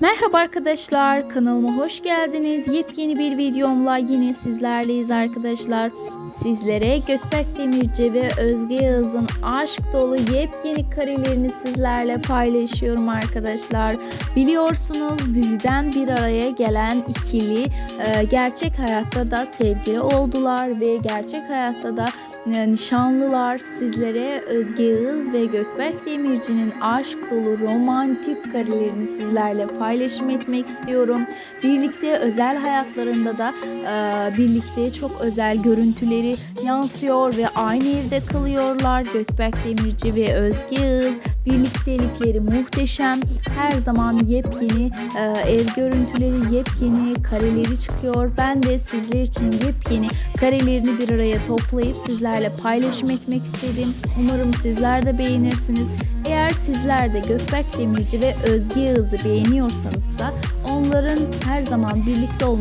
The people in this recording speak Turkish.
Merhaba arkadaşlar, kanalıma hoş geldiniz. Yepyeni bir videomla yine sizlerleyiz arkadaşlar. Sizlere Gökberk Demirci ve Özge Yağız'ın aşk dolu yepyeni karelerini sizlerle paylaşıyorum arkadaşlar. Biliyorsunuz diziden bir araya gelen ikili e, gerçek hayatta da sevgili oldular ve gerçek hayatta da nişanlılar sizlere Özge Yağız ve Gökberk Demirci'nin aşk dolu romantik karelerini sizlerle paylaşım etmek istiyorum. Birlikte özel hayatlarında da e, birlikte çok özel görüntüleri yansıyor ve aynı evde kalıyorlar. Gökberk Demirci ve Özge Yağız birliktelikleri muhteşem. Her zaman yepyeni e, ev görüntüleri, yepyeni kareleri çıkıyor. Ben de sizler için yepyeni karelerini bir araya toplayıp sizlerle paylaşım etmek istedim. Umarım sizler de beğenirsiniz. Eğer sizler de Gökberk Demirci ve Özge Yağız'ı beğeniyorsanız onların her zaman birlikte olması